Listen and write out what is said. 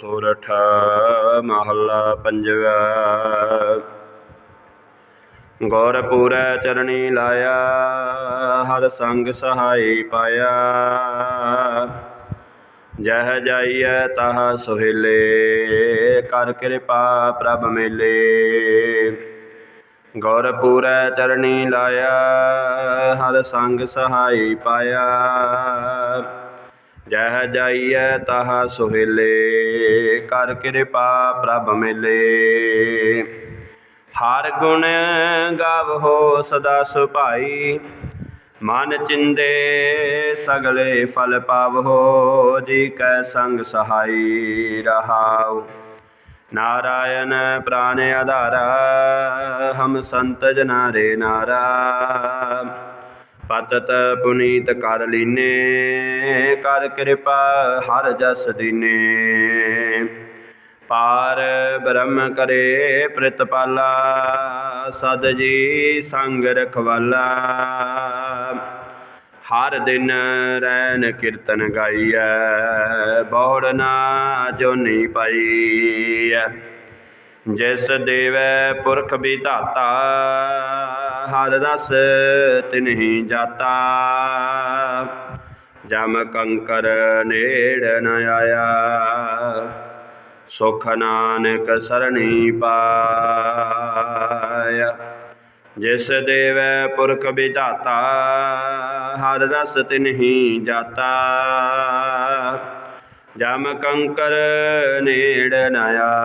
ਸੋਰਠ ਮਹੱਲਾ ਪੰਜਵਾ। ਗੌਰਪੂਰੈ ਚਰਣੀ ਲਾਇਆ, ਹਰ ਸੰਗ ਸਹਾਈ ਪਾਇਆ। ਜਹ ਜਾਈਐ ਤਹ ਸੁਹੇਲੇ, ਕਰ ਕਿਰਪਾ ਪ੍ਰਭ ਮੇਲੇ। ਗੌਰਪੂਰੈ ਚਰਣੀ ਲਾਇਆ, ਹਰ ਸੰਗ ਸਹਾਈ ਪਾਇਆ। ਜਹ ਜਾਈਐ ਤਹ ਸੁਹੇਲੇ, ਕਰ ਕਿਰਪਾ ਪ੍ਰਭ ਮਿਲੇ। ਹਰ ਗੁਣ ਗਾਵਹੋ ਸਦਾ ਸੁਭਾਈ, ਮਨ ਚਿੰਦੇ ਸਗਲੇ ਫਲ ਪਾਵਹੋ ਜੀ ਕੈ ਸੰਗ ਸਹਾਈ ਰਹਾਉ। ਨਾਰਾਇਣ ਪ੍ਰਾਨ ਆਧਾਰਾ, ਹਮ ਸੰਤ ਜਨਾ ਰੇ ਨਾਰਾ। ਪਤਤ ਪੁਨੀਤ ਕਰ ਲੀਨੇ, ਕਰ ਕਿਰਪਾ ਹਰ ਜਸ ਦੀਨੇ। ਪਾਰ ਬ੍ਰਹਮ ਕਰੇ ਪ੍ਰਿਤਪਾਲਾ, ਸਦ ਜੀ ਸੰਗ ਰਖਵਾਲਾ। ਹਰ ਦਿਨ ਰੈਨ ਕੀਰਤਨ ਗਾਈਐ ਬਹੁੜ ਨਾ ਜੋਨੀ ਪਾਈਐ। ਜਿਸ ਦੇਵੈ ਪੁਰਖ ਵਿਧਾਤਾ ਹਰ ਰਸ ਤਿਨਹੀ ਜਾਤਾ। ਜਮ ਕੰਕਰ ਨੇੜ ਨ ਆਇਆ। ਸੁਖ ਨਾਨਕ ਸਰਣੀ ਪਾਇਆ। ਜਿਸ ਦੇਵੈ ਪੁਰਖ ਵਿਧਾਤਾ, ਹਰ ਰਸ ਤਿਨਹੀ ਜਾਤਾ। ਜਮ ਕੰਕਰ ਨੇੜ ਨ ਆਇਆ।